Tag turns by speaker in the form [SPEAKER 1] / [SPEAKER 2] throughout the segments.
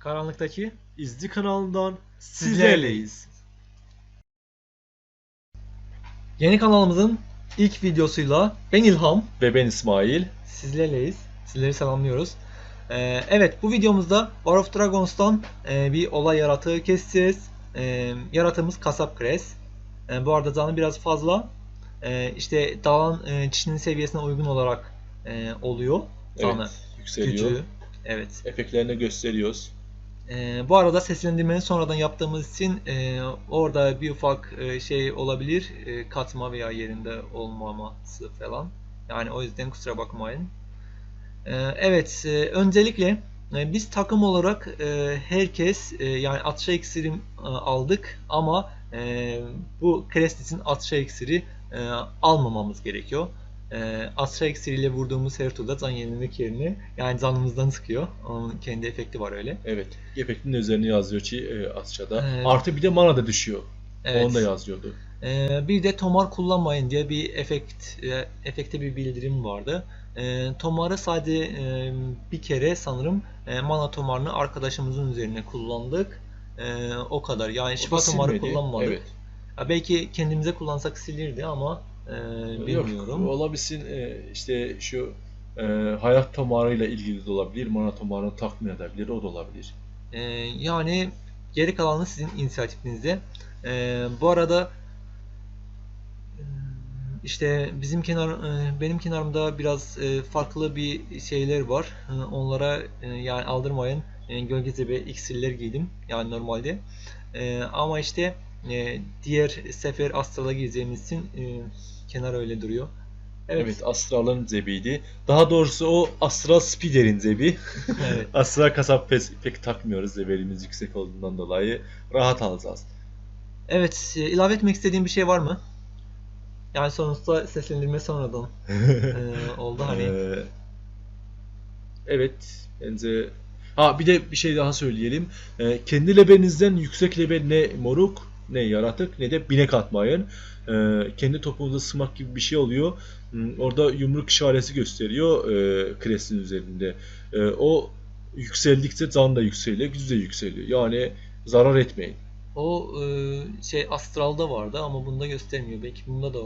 [SPEAKER 1] Karanlıktaki
[SPEAKER 2] İzci kanalından
[SPEAKER 1] sizlerleyiz. Yeni kanalımızın ilk videosuyla ben İlham
[SPEAKER 2] Ve ben İsmail.
[SPEAKER 1] sizlerleyiz. Sizleri selamlıyoruz. Ee, evet bu videomuzda War of Dragons'tan e, bir olay yaratığı keseceğiz. Ee, yaratığımız kasap kres. Ee, bu arada canı biraz fazla. Ee, işte dağın e, çişinin seviyesine uygun olarak e, oluyor. Canı,
[SPEAKER 2] Evet, yükseliyor.
[SPEAKER 1] gücü. Evet.
[SPEAKER 2] Efektlerini gösteriyoruz.
[SPEAKER 1] Ee, bu arada seslendirmeyi sonradan yaptığımız için e, orada bir ufak e, şey olabilir. E, katma veya yerinde olmaması falan. Yani o yüzden kusura bakmayın. Ee, evet, e, öncelikle e, biz takım olarak e, herkes e, yani atışa iksiri e, aldık ama e, bu Crestit'in atışa iksiri e, almamamız gerekiyor. E, atışa iksiriyle vurduğumuz her turda can yenilemek yerine yani canımızdan sıkıyor. Onun kendi efekti var öyle.
[SPEAKER 2] Evet. Efektin üzerine yazıyor ki e, Asça'da.
[SPEAKER 1] Evet.
[SPEAKER 2] Artı bir de mana da düşüyor.
[SPEAKER 1] Evet.
[SPEAKER 2] Onu da yazıyordu.
[SPEAKER 1] Ee, bir de tomar kullanmayın diye bir efekt e, efekte bir bildirim vardı. Ee, tomarı sadece e, bir kere sanırım e, mana tomarını arkadaşımızın üzerine kullandık. Ee, o kadar. Yani şifa tomarı kullanmadık.
[SPEAKER 2] Evet.
[SPEAKER 1] Ya belki kendimize kullansak silirdi ama e, bilmiyorum.
[SPEAKER 2] Yok, olabilsin e, işte şu e, hayat tomarıyla ilgili de olabilir. Mana tomarını takmin edebilir. O da olabilir.
[SPEAKER 1] Ee, yani geri kalanı sizin inisiyatifinizde. Ee, bu arada e, işte bizim kenar e, benim kenarımda biraz e, farklı bir şeyler var. E, Onlara e, yani aldırmayın. E, Gölge zebe iksirler giydim. Yani normalde. E, Ama işte e, diğer sefer astrala gireceğimiz için e, kenar öyle duruyor.
[SPEAKER 2] Evet,
[SPEAKER 1] Evet.
[SPEAKER 2] Astral'ın zebiydi. Daha doğrusu o Astral Speeder'in zebi.
[SPEAKER 1] evet.
[SPEAKER 2] Astral kasap pek, pek takmıyoruz zebelimiz yüksek olduğundan dolayı. Rahat alacağız.
[SPEAKER 1] Evet, e, ilave etmek istediğim bir şey var mı? Yani sonuçta seslendirme sonradan e, oldu hani.
[SPEAKER 2] Ee, evet bence ha bir de bir şey daha söyleyelim. Ee, kendi lebelinizden yüksek level ne moruk ne yaratık ne de binek atmayın. Ee, kendi topunuza sığmak gibi bir şey oluyor. Hmm, Orada yumruk işareti gösteriyor e, Kres'in üzerinde. E, o yükseldikçe can da yükseliyor, gücü de yükseliyor. Yani zarar etmeyin.
[SPEAKER 1] O e, şey astralda vardı ama bunda göstermiyor. Belki bunda da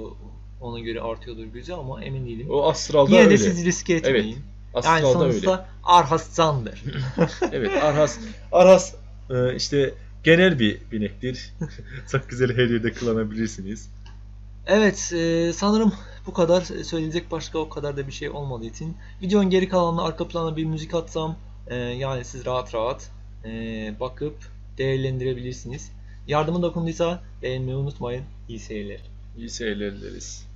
[SPEAKER 1] ona göre artıyordur gücü ama emin değilim.
[SPEAKER 2] O astralda
[SPEAKER 1] Yine de
[SPEAKER 2] öyle.
[SPEAKER 1] siz riske etmeyin. Yani
[SPEAKER 2] Astralda
[SPEAKER 1] sonuçta
[SPEAKER 2] öyle.
[SPEAKER 1] Arhas candır.
[SPEAKER 2] Evet Arhas Arhas e, işte genel bir binektir. Çok güzel her yerde kullanabilirsiniz.
[SPEAKER 1] Evet, e, sanırım bu kadar söyleyecek başka o kadar da bir şey olmadığı için videonun geri kalanına arka plana bir müzik atsam e, yani siz rahat rahat e, bakıp değerlendirebilirsiniz. Yardımı dokunduysa beğenmeyi unutmayın. İyi seyirler.
[SPEAKER 2] İyi seyirler dileriz.